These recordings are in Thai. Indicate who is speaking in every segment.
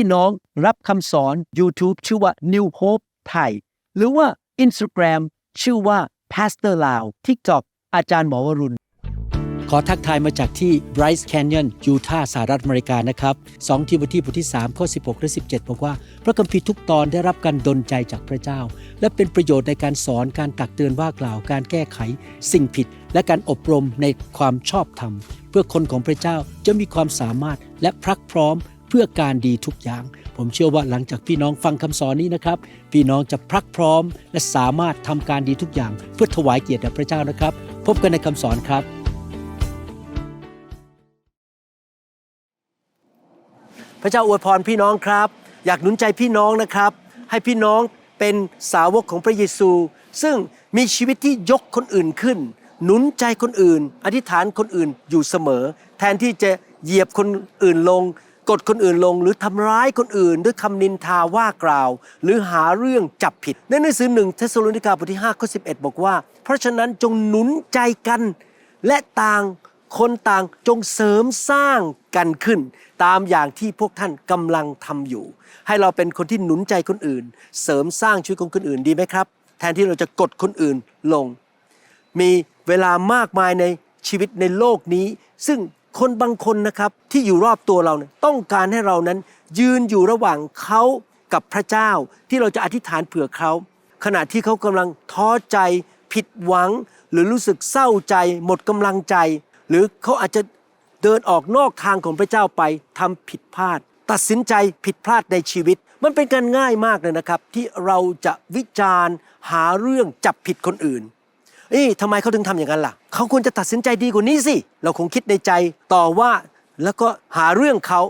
Speaker 1: พี่น้องรับคำสอน YouTube ชื่อว่า New Hope ไทย หรือว่า Instagram ชื่อว่า Pastor Lao TikTok อาจารย์หมอวรุณ ขอทักทายมาจากที่ Bryce Canyon ยูทาห์สหรัฐอเมริกานะครับ2ทีโมธีบทที่ 3 ข้อ 16 และ 17 บอกว่า พระคัมภีร์ทุกตอนได้รับการดลใจจากพระเจ้า และเป็นประโยชน์ในการสอนการตักเตือนว่ากล่าว การแก้ไข สิ่งผิด และการอบรมในความชอบธรรม เพื่อคนของพระเจ้าจะมีความสามารถและพรักพร้อม เพื่อการดีทุกอย่าง ผมเชื่อว่าหลังจากพี่น้องฟังคำสอนนี้นะครับ พี่น้องจะพรักพร้อม และสามารถทำการดีทุกอย่าง เพื่อถวายเกียรติแด่พระเจ้านะครับ พบกันในคำสอนครับ พระเจ้าอวยพรพี่น้องครับ อยากหนุนใจพี่น้องนะครับ ให้พี่น้องเป็นสาวกของพระเยซู ซึ่งมีชีวิตที่ยกคนอื่นขึ้น หนุนใจคนอื่น อธิษฐานคนอื่นอยู่เสมอ แทนที่จะเหยียบคนอื่นลง กดคนอื่นลงหรือทำร้ายคนอื่น ด้วยคำนินทาว่ากล่าว หรือหาเรื่องจับผิด ในหนังสือหนึ่งเทสโลนิกาบทที่5ข้อ11 บอกว่า เพราะฉะนั้นจงหนุนใจกัน และต่างคนต่างจงเสริมสร้างกันขึ้น ตามอย่างที่พวกท่านกำลังทำอยู่ ให้เราเป็นคนที่หนุนใจคนอื่น เสริมสร้างชีวิตของคนอื่นดีไหมครับ แทนที่เราจะกดคนอื่นลง มีเวลามากมายในชีวิตในโลกนี้ ซึ่ง คนบางคนนะครับที่อยู่รอบตัวเราเนี่ยต้องการให้เรานั้น ยืนอยู่ระหว่างเขากับพระเจ้า ที่เราจะอธิษฐานเผื่อเขาขณะที่เขากำลังท้อใจ ผิดหวัง หรือรู้สึกเศร้าใจ หมดกำลังใจ หรือเขาอาจจะเดินออกนอกทางของพระเจ้าไปทำผิดพลาด ตัดสินใจผิดพลาดในชีวิต มันเป็นการง่ายมากเลยนะครับ ที่เราจะวิจารณ์หาเรื่องจับผิดคนอื่น เอ๊ะทำไมเขาถึงทำอย่างนั้นล่ะ เขาควรจะตัดสินใจดีกว่านี้สิ เราคงคิดในใจต่อว่าแล้วก็หาเรื่องเขา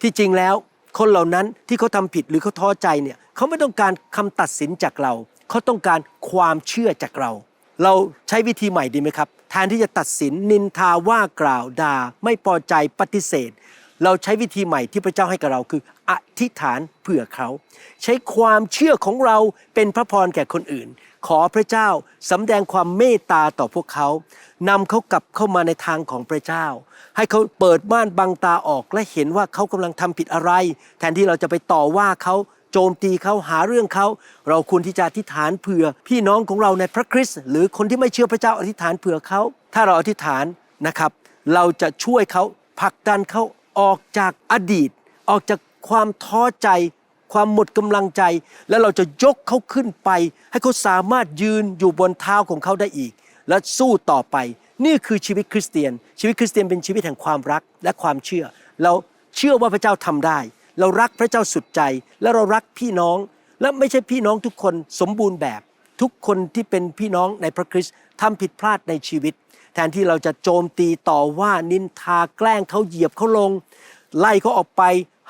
Speaker 1: ที่จริงแล้ว คนเหล่านั้นที่เขาทำผิดหรือเขาท้อใจเนี่ยเขาไม่ต้องการคำตัดสินจากเรา เขาต้องการความเชื่อจากเรา เราใช้วิธีใหม่ดีไหมครับ แทนที่จะตัดสินนินทาว่ากล่าวด่าไม่พอใจปฏิเสธ เราใช้วิธีใหม่ที่พระเจ้าให้กับเราคืออธิษฐานเผื่อเขา ใช้ความเชื่อของเราเป็นพระพรแก่คนอื่น ขอพระเจ้าสำแดงความเมตตาต่อพวกเขานำเขากลับเข้ามาในทางของพระเจ้า ให้เขาเปิดม่านบังตาออกและเห็นว่าเขากำลังทำผิดอะไร แทนที่เราจะไปต่อว่าเขาโจมตีเขาหาเรื่องเขา เราควรที่จะอธิษฐานเผื่อ พี่น้องของเราในพระคริสต์หรือคนที่ไม่เชื่อพระเจ้าอธิษฐานเผื่อเขา ถ้าเราอธิษฐานนะครับ เราจะช่วยเขาผลักดันเขา ออกจากอดีต ออกจากความท้อใจ ความหมดกำลังใจ แล้วเราจะยกเขาขึ้นไป ให้เขาสามารถยืนอยู่บนเท้าของเขาได้อีก และสู้ต่อไป นี่คือชีวิตคริสเตียน ชีวิตคริสเตียนเป็นชีวิตแห่งความรักและความเชื่อ เราเชื่อว่าพระเจ้าทำได้ เรารักพระเจ้าสุดใจ และเรารักพี่น้อง และไม่ใช่พี่น้องทุกคนสมบูรณ์แบบ ทุกคนที่เป็นพี่น้องในพระคริสต์ทำผิดพลาดในชีวิต ทนที่เราจะโจมตีต่อว่านินทาแกล้งเขาเหยียบเขาลง ไล่เขาออกไป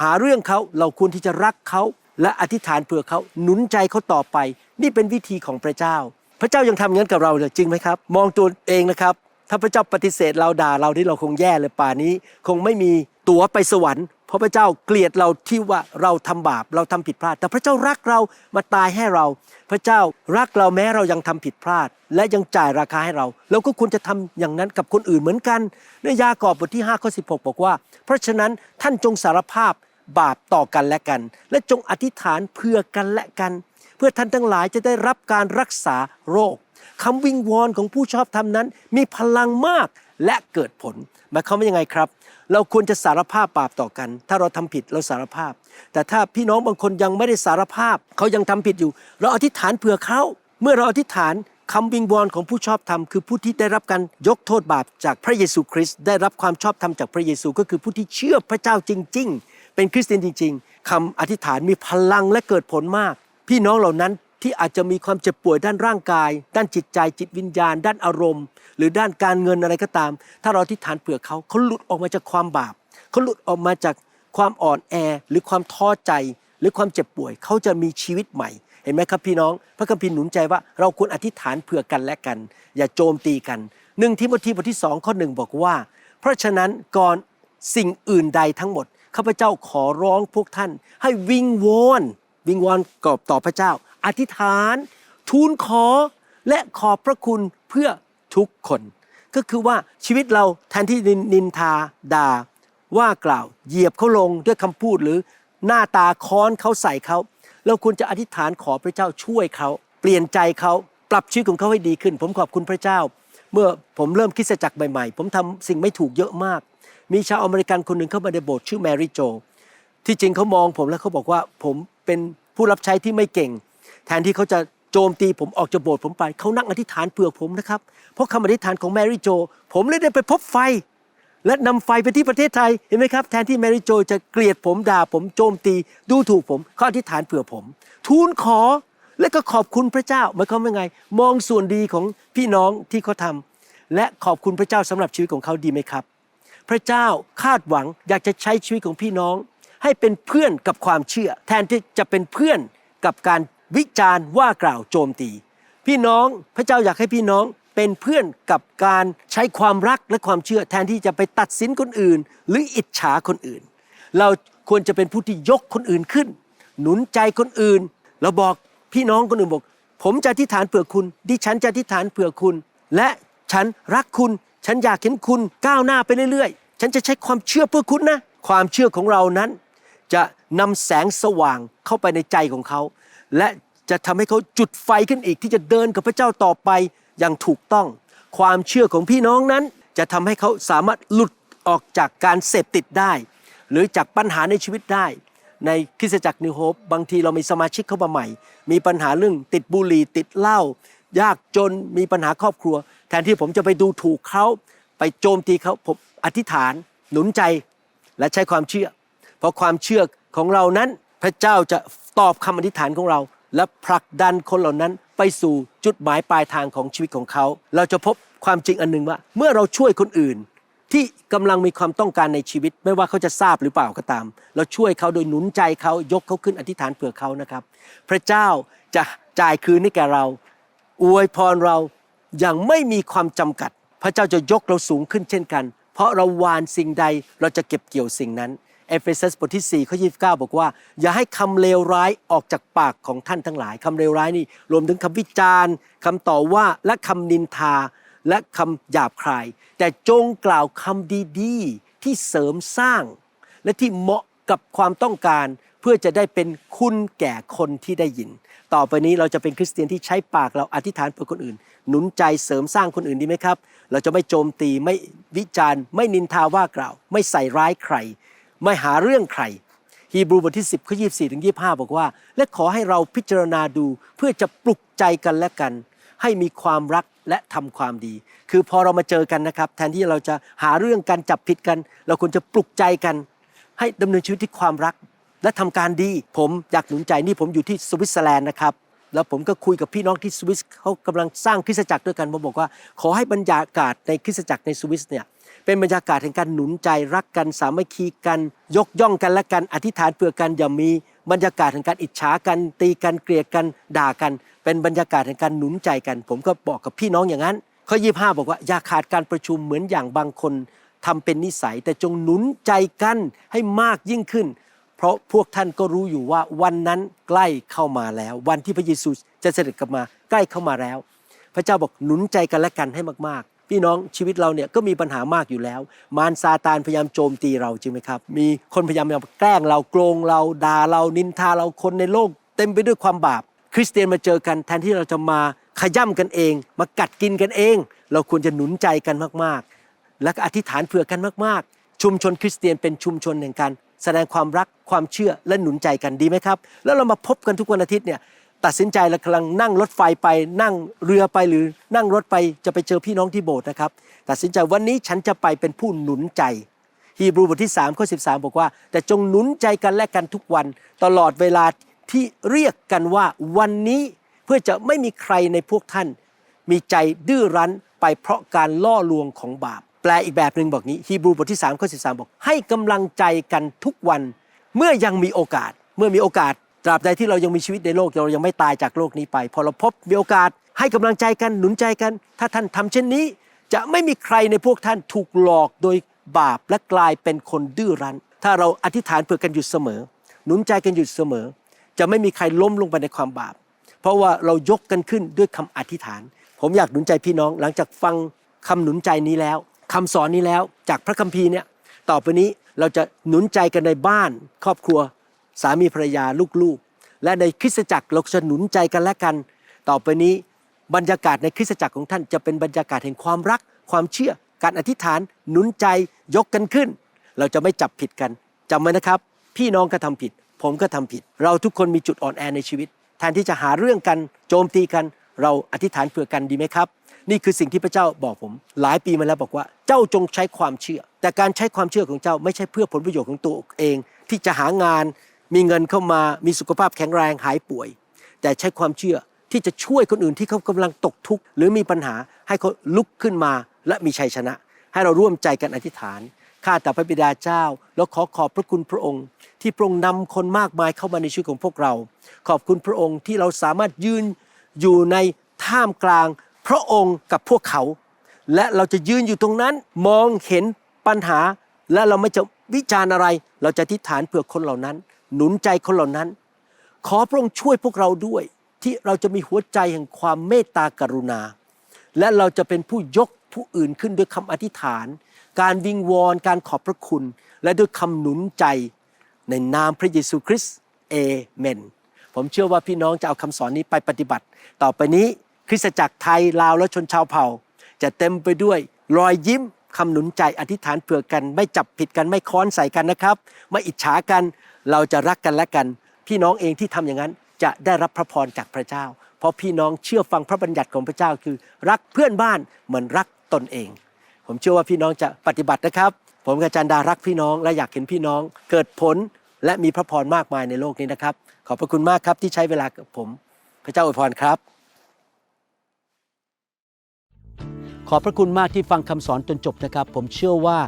Speaker 1: หาเรื่องเขาเราควรที่จะรักเขาและอธิษฐานเผื่อเขาหนุนใจเขาต่อไป นี่เป็นวิธีของพระเจ้า พระเจ้ายังทำอย่างนั้นกับเราเลยจริงไหมครับ มองตัวเองนะครับ ถ้าพระเจ้าปฏิเสธเราด่าเราที่เราคงแย่เลยป่านี้ คงไม่มีตั๋วไปสวรรค์เพราะพระเจ้าเกลียดเราที่ว่าเราทำบาปเราทำผิดพลาด แต่พระเจ้ารักเรามาตายให้เรา พระเจ้ารักเราแม้เรายังทำผิดพลาด และยังจ่ายราคาให้เราเราก็ควรจะทำอย่างนั้นกับคนอื่นเหมือนกันในยากอบบทที่5ข้อ16บอกว่า เพราะฉะนั้นท่านจงสารภาพบาปต่อกันและกัน และจงอธิษฐานเพื่อกันและกัน เพื่อท่านทั้งหลายจะได้รับการรักษาโรค คำวิงวอนของผู้ชอบธรรมนั้น มีพลังมากและเกิดผลหมายความว่ายังไงครับ เราควรจะสารภาพบาปต่อกัน ถ้าเราทำผิดเราสารภาพ แต่ถ้าพี่น้องบางคนยังไม่ได้สารภาพ เขายังทำผิดอยู่ เราอธิษฐานเผื่อเขาเมื่อเราอธิษฐานคำวิงวอนของผู้ชอบธรรมคือผู้ที่ได้รับการยกโทษบาปจากพระเยซูคริสต์ได้รับความชอบธรรมจากพระเยซูก็คือผู้ที่เชื่อพระเจ้าจริง ๆ เป็นคริสเตียนจริง ๆคำอธิษฐานมีพลังและเกิดผลมาก พี่น้องเหล่านั้น ที่อาจจะมีความเจ็บป่วยด้านร่างกาย ด้านจิตใจจิตวิญญาณ ด้านอารมณ์ หรือด้านการเงินอะไรก็ตาม ถ้าเราอธิฐานเผื่อเขาเขาหลุดออกมาจากความบาปเขาหลุดออกมาจากความอ่อนแอ หรือความท้อใจ หรือความเจ็บป่วยเขาจะมีชีวิตใหม่เห็นไหมครับพี่น้อง พระคัมภีร์หนุนใจว่าเราควรอธิษฐานเผื่อกันและกัน อย่าโจมตีกันหนึ่งทิโมธีบทที่สองข้อหนึ่งบอกว่า เพราะฉะนั้นก่อนสิ่งอื่นใดทั้งหมดข้าพเจ้าขอร้องพวกท่าน ให้วิงวอนวิงวอนกอบต่อพระเจ้าอธิษฐาน ทูลขอและขอบพระคุณเพื่อทุกคน ก็คือว่าชีวิตเราแทนที่นินทาด่า ว่ากล่าว เหยียบเขาลงด้วยคำพูดหรือหน้าตาค้อนเขาใส่เขาเราควรจะอธิษฐานขอพระเจ้าช่วยเขาเปลี่ยนใจเขาปรับชีวิตของเขาให้ดีขึ้น ผมขอบคุณพระเจ้า เมื่อผมเริ่มคิดจักรใหม่ๆ ผมทำสิ่งไม่ถูกเยอะมาก มีชาวอเมริกันคนหนึ่งเข้ามาในโบสถ์ชื่อแมรี่โจ ที่จริงเขามองผมแล้วเขาบอกว่าผมเป็นผู้รับใช้ที่ไม่เก่ง แทนที่เขาจะโจมตีผมออกจากโบสถ์ผมไป เขานั่งอธิษฐานเผื่อผมนะครับ เพราะคำอธิษฐานของแมรี่โจ ผมเลยได้ไปพบไฟ และนำไฟไปที่ประเทศไทยเห็นไหมครับ แทนที่แมรี่โจจะเกลียดผมด่าผมโจมตีดูถูกผมเขาอธิษฐานเผื่อผม ทูลขอและก็ขอบคุณพระเจ้าหมายความว่าไง มองส่วนดีของพี่น้องที่เขาทำและขอบคุณพระเจ้าสำหรับชีวิตของเขาดีไหมครับ พระเจ้าคาดหวังอยากจะใช้ชีวิตของพี่น้อง ให้เป็นเพื่อนกับความเชื่อ แทนที่จะเป็นเพื่อนกับการ วิจารณ์ว่ากล่าวโจมตี พี่น้องพระเจ้าอยากให้พี่น้องเป็นเพื่อนกับการใช้ความรักและความเชื่อแทนที่จะไปตัดสินคนอื่น หรืออิจฉาคนอื่น เราควรจะเป็นผู้ที่ยกคนอื่นขึ้น หนุนใจคนอื่น เราบอกพี่น้องคนอื่นบอก ผมจะอธิษฐานเผื่อคุณ ดิฉันจะอธิษฐานเผื่อคุณ และฉันรักคุณ ฉันอยากเห็นคุณก้าวหน้าไปเรื่อยๆ ฉันจะใช้ความเชื่อเพื่อคุณนะ ความเชื่อของเรานั้น จะนำแสงสว่างเข้าไปในใจของเขา และจะทำให้เขาจุดไฟขึ้นอีกที่จะเดินกับพระเจ้าต่อไปอย่างถูกต้อง ความเชื่อของพี่น้องนั้น จะทำให้เขาสามารถหลุดออกจากการเสพติดได้ หรือจากปัญหาในชีวิตได้ ในคริสตจักรนิวโฮปบางทีเรามีสมาชิกเข้ามาใหม่ มีปัญหาเรื่องติดบุหรี่ติดเหล้ายากจนมีปัญหาครอบครัว แทนที่ผมจะไปดูถูกเขาไปโจมตีเขาผมอธิษฐานหนุนใจและใช้ความเชื่อ เพราะความเชื่อของเรานั้น พระเจ้าจะตอบคำอธิษฐานของเรา และผลักดันคนเหล่านั้นไปสู่จุดหมายปลายทางของชีวิตของเขา เราจะพบความจริงอันหนึ่งว่า เมื่อเราช่วยคนอื่น ที่กำลังมีความต้องการในชีวิต ไม่ว่าเขาจะทราบหรือเปล่าก็ตาม เราช่วยเขาโดยหนุนใจเขายกเขาขึ้นอธิษฐานเผื่อเขานะครับ พระเจ้าจะจ่ายคืนให้แก่เรา อวยพรเราอย่างไม่มีความจำกัด พระเจ้าจะยกเราสูงขึ้นเช่นกัน เพราะเราวานสิ่งใดเราจะเก็บเกี่ยวสิ่งนั้น เอเฟซัสบทที่4ข้อ29 บอกว่า อย่าให้คำเลวร้ายออกจากปากของท่านทั้งหลายคำเลวร้ายนี่ รวมถึงคำวิจารณ์คำต่อว่าและคำนินทาและคำหยาบคาย แต่จงกล่าวคำดีๆ ที่เสริมสร้าง และที่เหมาะกับความต้องการเพื่อจะได้เป็นคุณแก่คนที่ได้ยิน ต่อไปนี้เราจะเป็นคริสเตียนที่ใช้ปากเราอธิษฐานเพื่อคนอื่น หนุนใจเสริมสร้างคนอื่นดีไหมครับ เราจะไม่โจมตีไม่วิจารณ์ ไม่นินทาว่ากล่าว ไม่ใส่ร้ายใคร ไม่หาเรื่องใคร ฮีบรูบทที่ 10ข้อ24ถึง25 บอกว่า และขอให้เราพิจารณาดูเพื่อจะปลุกใจกันและกัน ให้มีความรักและทำความดี คือพอเรามาเจอกันนะครับ แทนที่เราจะหาเรื่องกันจับผิดกัน เราควรจะปลุกใจกัน ให้ดำเนินชีวิตที่ความรักและทำการดี ผมอยากหนุนใจนี่ผมอยู่ที่สวิตเซอร์แลนด์นะครับแล้วผมก็คุยกับพี่น้องที่สวิสเขากำลังสร้างคริสตจักรด้วยกันผมบอกว่า ขอให้บรรยากาศในคริสตจักรในสวิสเนี่ย เป็นบรรยากาศแห่งการหนุนใจรักกันสามัคคีกัน ยกย่องกันและกันอธิษฐานเพื่อกันอย่ามีบรรยากาศแห่งการอิจฉากันตีกันเกลียดกันด่ากัน เป็นบรรยากาศแห่งการหนุนใจกัน ผมก็บอกกับพี่น้องอย่างนั้น ข้อยี่ห้าบอกว่าอย่าขาดการประชุมเหมือนอย่างบางคนทำเป็นนิสัย แต่จงหนุนใจกันให้มากยิ่งขึ้น เพราะพวกท่านก็รู้อยู่ว่าวันนั้นใกล้เข้ามาแล้ว วันที่พระเยซูจะเสด็จกลับมาใกล้เข้ามาแล้ว พระเจ้าบอกหนุนใจกันและกันให้มากๆ พี่น้องชีวิตเราเนี่ยก็มีปัญหามากอยู่แล้ว มารซาตานพยายามโจมตีเราจริงไหมครับ มีคนพยายามแกล้งเราโกงเราด่าเรานินทาเราคนในโลก เต็มไปด้วยความบาป คริสเตียนมาเจอกันแทนที่เราจะมาขย่ำกันเอง มากัดกินกันเอง เราควรจะหนุนใจกันมากๆ และก็อธิษฐานเผื่อกันมากๆ ชุมชนคริสเตียนเป็นชุมชนแห่งการแสดงความรักความเชื่อและหนุนใจกันดีไหมครับ แล้วเรามาพบกันทุกวันอาทิตย์เนี่ย ตัดสินใจเรากำลังนั่งรถไฟไปนั่งเรือไปหรือนั่งรถไปจะไปเจอพี่น้องที่โบสถ์นะครับ ตัดสินใจวันนี้ฉันจะไปเป็นผู้หนุนใจฮีบรูบทที่3ข้อ13 บอกว่า แต่จงหนุนใจกันและกันทุกวัน ตลอดเวลาที่เรียกกันว่าวันนี้เพื่อจะไม่มีใครในพวกท่าน มีใจดื้อรั้นไปเพราะการล่อลวงของบาป แปลอีกแบบหนึ่งบอกนี้ฮีบรูบทที่3ข้อ13 บอก ให้กำลังใจกันทุกวัน เมื่อยังมีโอกาส เมื่อมีโอกาส ตราบใดที่เรายังมีชีวิตในโลกเรายังไม่ตายจากโลกนี้ไป พอเราพบมีโอกาสให้กำลังใจกันหนุนใจกัน ถ้าท่านทำเช่นนี้ จะไม่มีใครในพวกท่านถูกหลอกโดยบาปและกลายเป็นคนดื้อรั้น ถ้าเราอธิษฐานเพื่อกันอยู่เสมอ หนุนใจกันอยู่เสมอ จะไม่มีใครล้มลงไปในความบาป เพราะว่าเรายกกันขึ้นด้วยคำอธิษฐาน ผมอยากหนุนใจพี่น้องหลังจากฟังคำหนุนใจนี้แล้วคำสอนนี้แล้วจากพระคัมภีร์เนี่ยต่อไปนี้เราจะหนุนใจกันในบ้านครอบครัว สามีภรรยาลูกๆ และในคริสตจักรเราจะหนุนใจกันและกัน ต่อไปนี้บรรยากาศในคริสตจักรของท่านจะเป็นบรรยากาศแห่งความรัก ความเชื่อ การอธิษฐานหนุนใจยกกันขึ้น เราจะไม่จับผิดกันจำไว้นะครับ พี่น้องก็ทำผิด ผมก็ทำผิด เราทุกคนมีจุดอ่อนแอในชีวิตแทนที่จะหาเรื่องกันโจมตีกัน เราอธิษฐานเผื่อกันดีไหมครับ นี่คือสิ่งที่พระเจ้าบอกผม หลายปีมาแล้วบอกว่าเจ้าจงใช้ความเชื่อ แต่การใช้ความเชื่อของเจ้าไม่ใช่เพื่อผลประโยชน์ของตัวเอง ที่จะหางาน มีเงินเข้ามามีสุขภาพแข็งแรงหายป่วย แต่ใช้ความเชื่อที่จะช่วยคนอื่นที่เขากำลังตกทุกข์หรือมีปัญหาให้เขาลุกขึ้นมาและมีชัยชนะ ให้เราร่วมใจกันอธิษฐานข้าแต่พระบิดาเจ้า แล้วขอขอบพระคุณพระองค์ ที่พระองค์นำคนมากมายเข้ามาในชีวิตของพวกเรา ขอบคุณพระองค์ที่เราสามารถยืนอยู่ในท่ามกลาง พระองค์กับพวกเขา และเราจะยืนอยู่ตรงนั้นมองเห็นปัญหา และเราไม่จะวิจารณ์อะไร เราจะอธิษฐานเผื่อคนเหล่านั้น หนุนใจคนเหล่านั้น ขอพระองค์ช่วยพวกเราด้วย ที่เราจะมีหัวใจแห่งความเมตตากรุณา และเราจะเป็นผู้ยกผู้อื่นขึ้นด้วยคำอธิษฐาน การวิงวอนการขอบพระคุณ และด้วยคำหนุนใจในนามพระเยซูคริสต์เอเมนผมเชื่อว่าพี่น้องจะเอาคำสอนนี้ไปปฏิบัติ ต่อไปนี้คริสตจักรไทยลาวและชนชาวเผ่า จะเต็มไปด้วยรอยยิ้มคำหนุนใจอธิษฐานเผื่อกัน ไม่จับผิดกันไม่ค้อนใส่กันนะครับ ไม่อิจฉากัน เราจะรักกันและกัน พี่น้องเองที่ทำอย่างนั้นจะได้รับพระพรจากพระเจ้า เพราะพี่น้องเชื่อฟังพระบัญญัติของพระเจ้าคือ รักเพื่อนบ้านเหมือนรักตนเอง ผมเชื่อว่าพี่น้องจะปฏิบัตินะครับ ผมกับจารย์ดารักพี่น้องและอยากเห็นพี่น้อง เกิดผลและมีพระพรมากมายในโลกนี้นะครับ ขอบพระคุณมากครับที่ใช้เวลากับผม พระเจ้าอวยพรครับ ขอบพระคุณมากที่ฟังคำสอนจนจบนะครับ ผมเชื่อว่า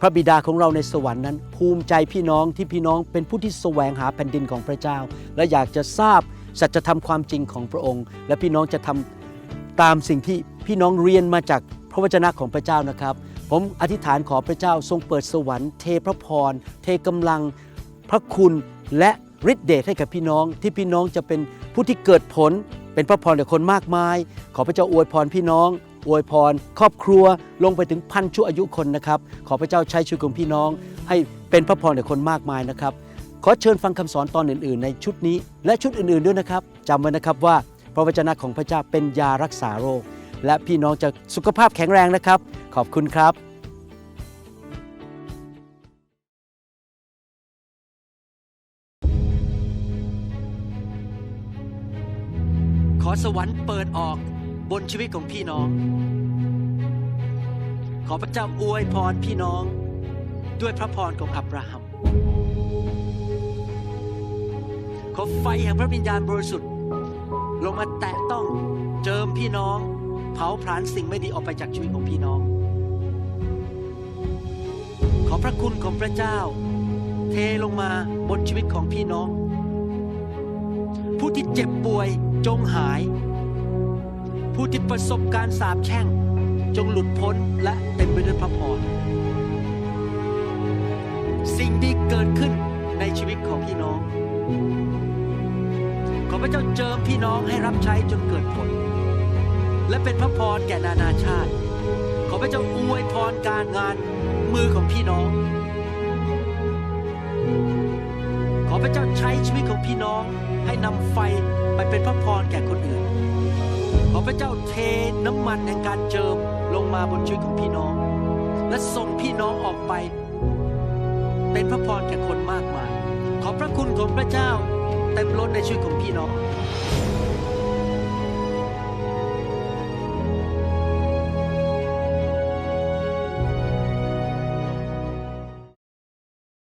Speaker 1: พระบิดาของเราในสวรรค์นั้น ภูมิใจพี่น้องที่พี่น้องเป็นผู้ที่แสวงหาแผ่นดินของพระเจ้า และอยากจะทราบสัจธรรมความจริงของพระองค์ และพี่น้องจะทำตามสิ่งที่พี่น้องเรียนมาจากพระวจนะของพระเจ้านะครับ ผมอธิษฐานขอพระเจ้าทรงเปิดสวรรค์เทพระพร เทกำลัง พระคุณและฤทธิเดชให้กับพี่น้องที่พี่น้องจะเป็นผู้ที่เกิดผล เป็นพระพรแก่คนมากมาย ขอพระเจ้าอวยพรพี่น้อง อวยพร ครอบครัวลงไปถึงพันชั่วอายุคนนะครับ ขอพระเจ้าใช้ชีวิตของพี่น้อง ให้เป็นพระพรแก่คนมากมายนะครับ ขอเชิญฟังคำสอนตอนอื่น ๆ ในชุดนี้ และชุดอื่น ๆด้วยนะครับจำไว้นะครับว่าพระวจนะของพระเจ้าเป็นยารักษาโรค และพี่น้องจะสุขภาพแข็งแรงนะครับ ขอบคุณครับขอสวรรค์เปิดออก บนชีวิตของพี่น้อง ขอพระเจ้าอวยพรพี่น้องด้วยพระพรของอับราฮัม ขอไฟแห่งพระวิญญาณบริสุทธิ์ ลงมาแตะต้องเจิมพี่น้อง เผาผลาญสิ่งไม่ดีออกไปจากชีวิตของพี่น้อง ขอพระคุณของพระเจ้า เทลงมาบนชีวิตของพี่น้อง ผู้ที่เจ็บป่วยจงหาย ผู้ที่ประสบการสาปแช่ง จงหลุดพ้นและเต็มไปด้วยพระพรสิ่งดีเกิดขึ้นในชีวิตของพี่น้อง ขอพระเจ้าเจิมพี่น้องให้รับใช้จนเกิดผล และเป็นพระพรแก่นานาชาติ ขอพระเจ้าอวยพรการงานมือของพี่น้อง ขอพระเจ้าใช้ชีวิตของพี่น้องให้นำไฟไปเป็นพระพรแก่คนอื่น พระเจ้าเทน้ำมันแห่งการเจิมลงมาบนชีวิตของพี่น้อง และส่งพี่น้องออกไป เป็นพระพรแก่คนมากมาย ขอพระคุณของพระเจ้าเต็มล้นในชีวิตของพี่น้อง